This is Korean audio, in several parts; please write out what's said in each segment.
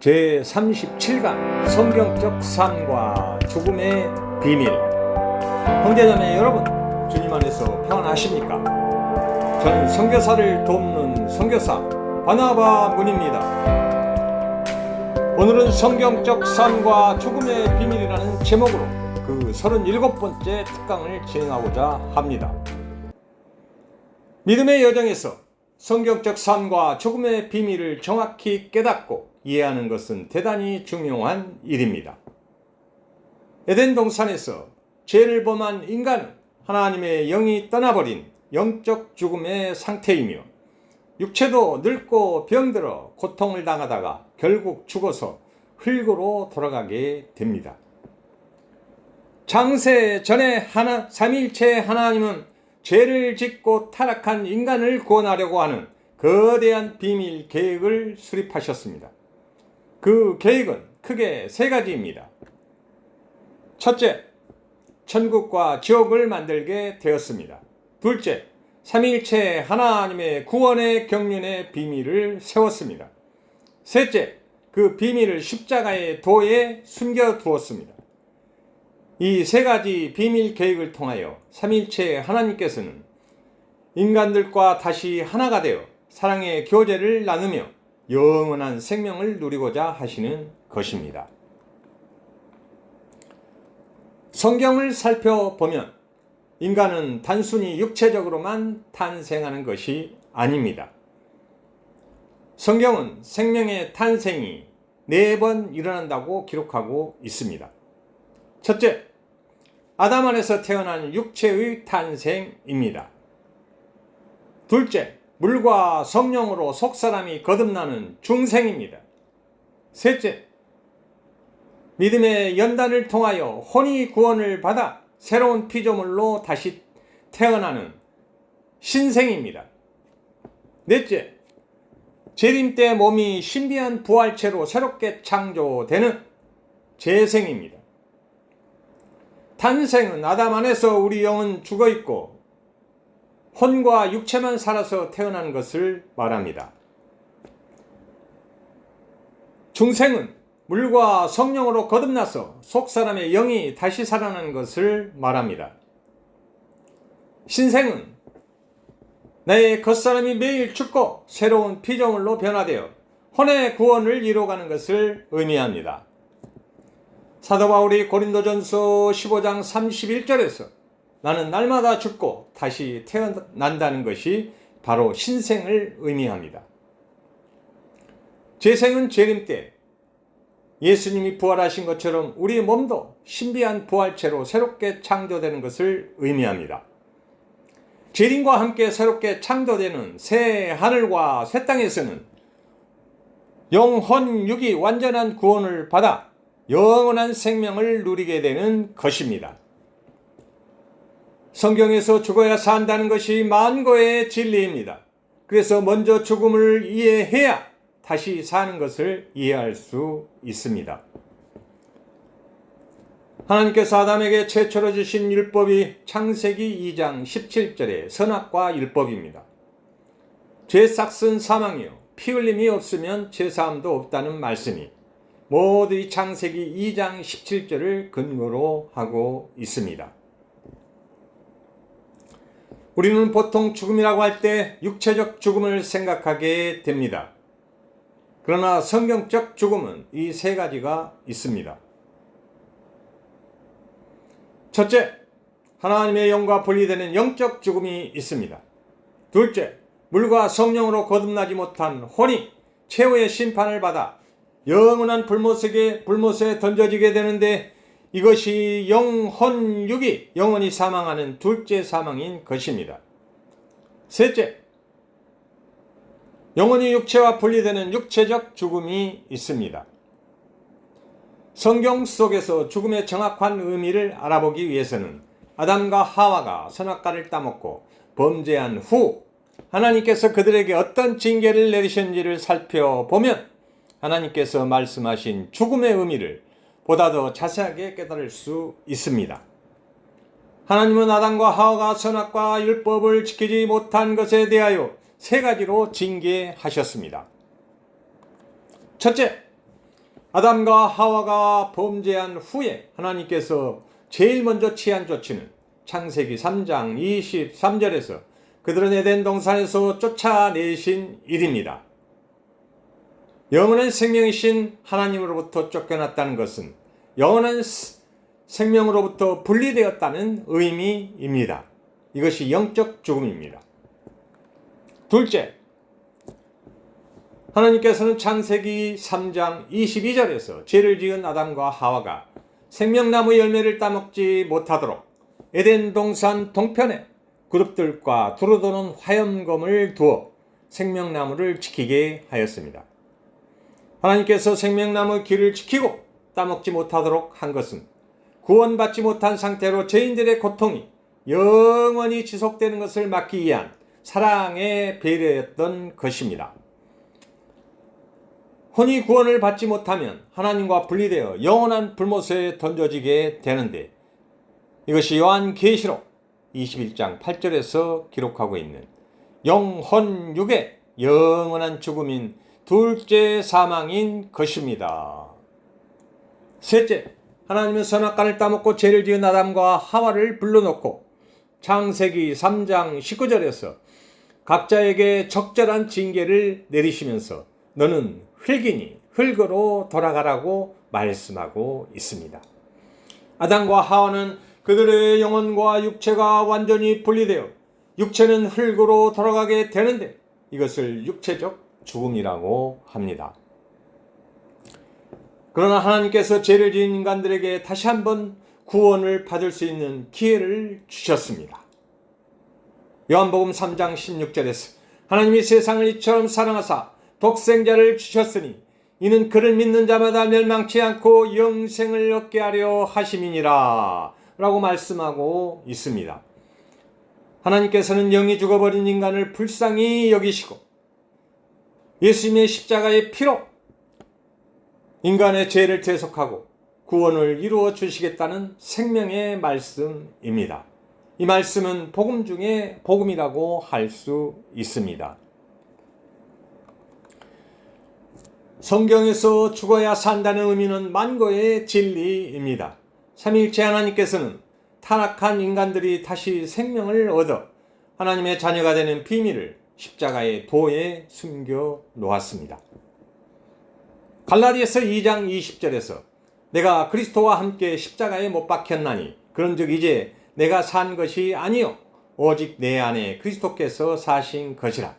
제37강 성경적 삶과 죽음의 비밀 형제자매 여러분 주님 안에서 평안하십니까? 저는 선교사를 돕는 선교사 바나바 문입니다. 오늘은 성경적 삶과 죽음의 비밀이라는 제목으로 그 37번째 특강을 진행하고자 합니다. 믿음의 여정에서 성경적 삶과 죽음의 비밀을 정확히 깨닫고 이해하는 것은 대단히 중요한 일입니다. 에덴 동산에서 죄를 범한 인간은 하나님의 영이 떠나버린 영적 죽음의 상태이며 육체도 늙고 병들어 고통을 당하다가 결국 죽어서 흙으로 돌아가게 됩니다. 장세 전에 하나 삼일체 하나님은 죄를 짓고 타락한 인간을 구원하려고 하는 거대한 비밀 계획을 수립하셨습니다. 그 계획은 크게 세 가지입니다. 첫째, 천국과 지옥을 만들게 되었습니다. 둘째, 삼일체 하나님의 구원의 경륜의 비밀을 세웠습니다. 셋째, 그 비밀을 십자가의 도에 숨겨 두었습니다. 이 세 가지 비밀 계획을 통하여 삼일체 하나님께서는 인간들과 다시 하나가 되어 사랑의 교제를 나누며 영원한 생명을 누리고자 하시는 것입니다. 성경을 살펴보면 인간은 단순히 육체적으로만 탄생하는 것이 아닙니다. 성경은 생명의 탄생이 네 번 일어난다고 기록하고 있습니다. 첫째, 아담 안에서 태어난 육체의 탄생입니다. 둘째, 물과 성령으로 속사람이 거듭나는 중생입니다. 셋째, 믿음의 연단을 통하여 혼이 구원을 받아 새로운 피조물로 다시 태어나는 신생입니다. 넷째, 재림 때 몸이 신비한 부활체로 새롭게 창조되는 재생입니다. 탄생은 아담 안에서 우리 영은 죽어 있고 혼과 육체만 살아서 태어난 것을 말합니다. 중생은 물과 성령으로 거듭나서 속 사람의 영이 다시 살아나는 것을 말합니다. 신생은 내 겉사람이 매일 죽고 새로운 피조물로 변화되어 혼의 구원을 이루어가는 것을 의미합니다. 사도 바울이 고린도전서 15장 31절에서 나는 날마다 죽고 다시 태어난다는 것이 바로 신생을 의미합니다. 재생은 재림 때 예수님이 부활하신 것처럼 우리 몸도 신비한 부활체로 새롭게 창조되는 것을 의미합니다. 재림과 함께 새롭게 창조되는 새 하늘과 새 땅에서는 영혼 육이 완전한 구원을 받아 영원한 생명을 누리게 되는 것입니다. 성경에서 죽어야 산다는 것이 만고의 진리입니다. 그래서 먼저 죽음을 이해해야 다시 사는 것을 이해할 수 있습니다. 하나님께서 아담에게 최초로 주신 율법이 창세기 2장 17절의 선악과 율법입니다. 죄 싹슨 사망이요 피 흘림이 없으면 죄사함도 없다는 말씀이 모두 이 창세기 2장 17절을 근거로 하고 있습니다. 우리는 보통 죽음이라고 할 때 육체적 죽음을 생각하게 됩니다. 그러나 성경적 죽음은 이 세 가지가 있습니다. 첫째, 하나님의 영과 분리되는 영적 죽음이 있습니다. 둘째, 물과 성령으로 거듭나지 못한 혼이 최후의 심판을 받아 영원한 불못에 불못에 던져지게 되는데 이것이 영혼육이 영원히 사망하는 둘째 사망인 것입니다. 셋째, 영원히 육체와 분리되는 육체적 죽음이 있습니다. 성경 속에서 죽음의 정확한 의미를 알아보기 위해서는 아담과 하와가 선악과를 따먹고 범죄한 후 하나님께서 그들에게 어떤 징계를 내리셨는지를 살펴보면 하나님께서 말씀하신 죽음의 의미를 보다 더 자세하게 깨달을 수 있습니다. 하나님은 아담과 하와가 선악과 율법을 지키지 못한 것에 대하여 세 가지로 징계하셨습니다. 첫째, 아담과 하와가 범죄한 후에 하나님께서 제일 먼저 취한 조치는 창세기 3장 23절에서 그들은 에덴 동산에서 쫓아내신 일입니다. 영원한 생명이신 하나님으로부터 쫓겨났다는 것은 영원한 생명으로부터 분리되었다는 의미입니다. 이것이 영적 죽음입니다. 둘째, 하나님께서는 창세기 3장 22절에서 죄를 지은 아담과 하와가 생명나무 열매를 따먹지 못하도록 에덴 동산 동편에 그룹들과 두루도는 화염검을 두어 생명나무를 지키게 하였습니다. 하나님께서 생명나무 길을 지키고 따먹지 못하도록 한 것은 구원받지 못한 상태로 죄인들의 고통이 영원히 지속되는 것을 막기 위한 사랑의 배려였던 것입니다. 혼이 구원을 받지 못하면 하나님과 분리되어 영원한 불못에 던져지게 되는데 이것이 요한 계시록 21장 8절에서 기록하고 있는 영혼육의 영원한 죽음인 둘째 사망인 것입니다. 셋째, 하나님은 선악과를 따먹고 죄를 지은 아담과 하와를 불러놓고 창세기 3장 19절에서 각자에게 적절한 징계를 내리시면서 너는 흙이니 흙으로 돌아가라고 말씀하고 있습니다. 아담과 하와는 그들의 영혼과 육체가 완전히 분리되어 육체는 흙으로 돌아가게 되는데 이것을 육체적 죽음이라고 합니다. 그러나 하나님께서 죄를 지은 인간들에게 다시 한번 구원을 받을 수 있는 기회를 주셨습니다. 요한복음 3장 16절에서 하나님이 세상을 이처럼 사랑하사 독생자를 주셨으니 이는 그를 믿는 자마다 멸망치 않고 영생을 얻게 하려 하심이니라 라고 말씀하고 있습니다. 하나님께서는 영이 죽어버린 인간을 불쌍히 여기시고 예수님의 십자가의 피로 인간의 죄를 대속하고 구원을 이루어 주시겠다는 생명의 말씀입니다. 이 말씀은 복음 중에 복음이라고 할 수 있습니다. 성경에서 죽어야 산다는 의미는 만고의 진리입니다. 삼일체 하나님께서는 타락한 인간들이 다시 생명을 얻어 하나님의 자녀가 되는 비밀을 십자가의 도에 숨겨 놓았습니다. 갈라디아서 2장 20절에서 내가 그리스도와 함께 십자가에 못 박혔나니 그런즉 이제 내가 산 것이 아니요 오직 내 안에 그리스도께서 사신 것이라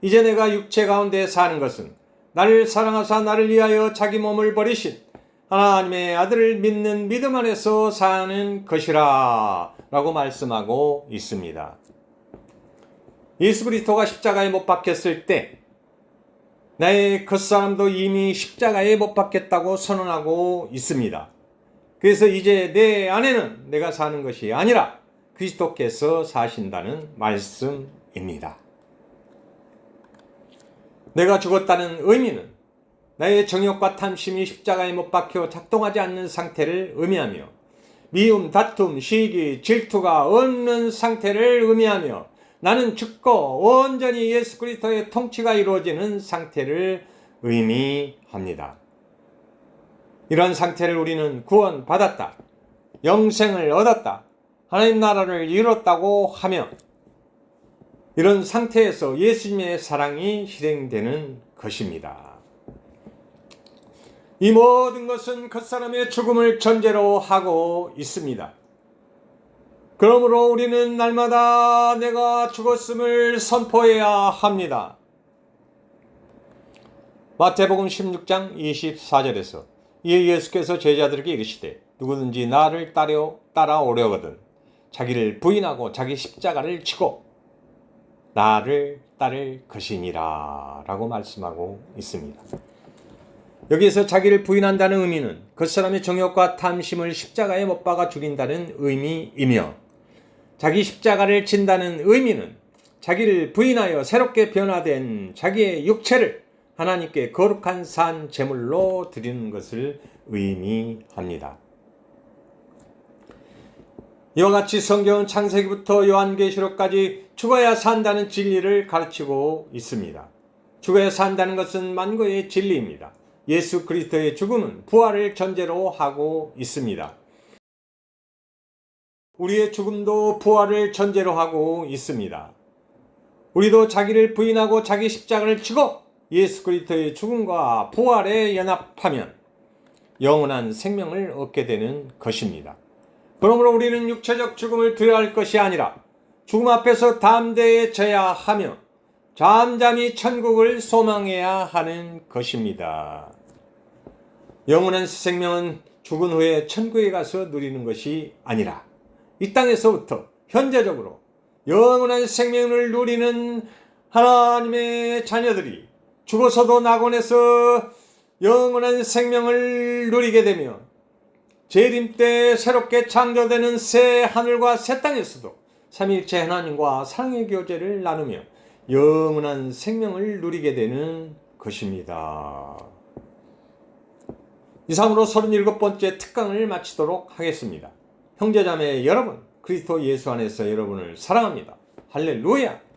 이제 내가 육체 가운데 사는 것은 나를 사랑하사 나를 위하여 자기 몸을 버리신 하나님의 아들을 믿는 믿음 안에서 사는 것이라 라고 말씀하고 있습니다. 예수 그리스도가 십자가에 못 박혔을 때 나의 겉사람도 이미 십자가에 못 박혔다고 선언하고 있습니다. 그래서 이제 내 안에는 내가 사는 것이 아니라 그리스도께서 사신다는 말씀입니다. 내가 죽었다는 의미는 나의 정욕과 탐심이 십자가에 못 박혀 작동하지 않는 상태를 의미하며 미움, 다툼, 시기, 질투가 없는 상태를 의미하며 나는 죽고 온전히 예수 그리스도의 통치가 이루어지는 상태를 의미합니다. 이런 상태를 우리는 구원받았다. 영생을 얻었다. 하나님 나라를 이뤘다고 하며 이런 상태에서 예수님의 사랑이 실행되는 것입니다. 이 모든 것은 겉사람의 죽음을 전제로 하고 있습니다. 그러므로 우리는 날마다 내가 죽었음을 선포해야 합니다. 마태복음 16장 24절에서 이에 예수께서 제자들에게 이르시되 누구든지 나를 따려 따라오려거든 자기를 부인하고 자기 십자가를 치고 나를 따를 것이니라 라고 말씀하고 있습니다. 여기에서 자기를 부인한다는 의미는 그 사람의 정욕과 탐심을 십자가에 못 박아 죽인다는 의미이며 자기 십자가를 친다는 의미는 자기를 부인하여 새롭게 변화된 자기의 육체를 하나님께 거룩한 산 제물로 드리는 것을 의미합니다. 이와 같이 성경은 창세기부터 요한계시록까지 죽어야 산다는 진리를 가르치고 있습니다. 죽어야 산다는 것은 만고의 진리입니다. 예수 그리스도의 죽음은 부활을 전제로 하고 있습니다. 우리의 죽음도 부활을 전제로 하고 있습니다. 우리도 자기를 부인하고 자기 십자가를 지고 예수 그리스도의 죽음과 부활에 연합하면 영원한 생명을 얻게 되는 것입니다. 그러므로 우리는 육체적 죽음을 두려워할 것이 아니라 죽음 앞에서 담대해져야 하며 잠잠히 천국을 소망해야 하는 것입니다. 영원한 생명은 죽은 후에 천국에 가서 누리는 것이 아니라 이 땅에서부터 현재적으로 영원한 생명을 누리는 하나님의 자녀들이 죽어서도 낙원에서 영원한 생명을 누리게 되며 재림 때 새롭게 창조되는 새 하늘과 새 땅에서도 삼위일체 하나님과 사랑의 교제를 나누며 영원한 생명을 누리게 되는 것입니다. 이상으로 37번째 특강을 마치도록 하겠습니다. 형제자매 여러분, 그리스도 예수 안에서 여러분을 사랑합니다. 할렐루야!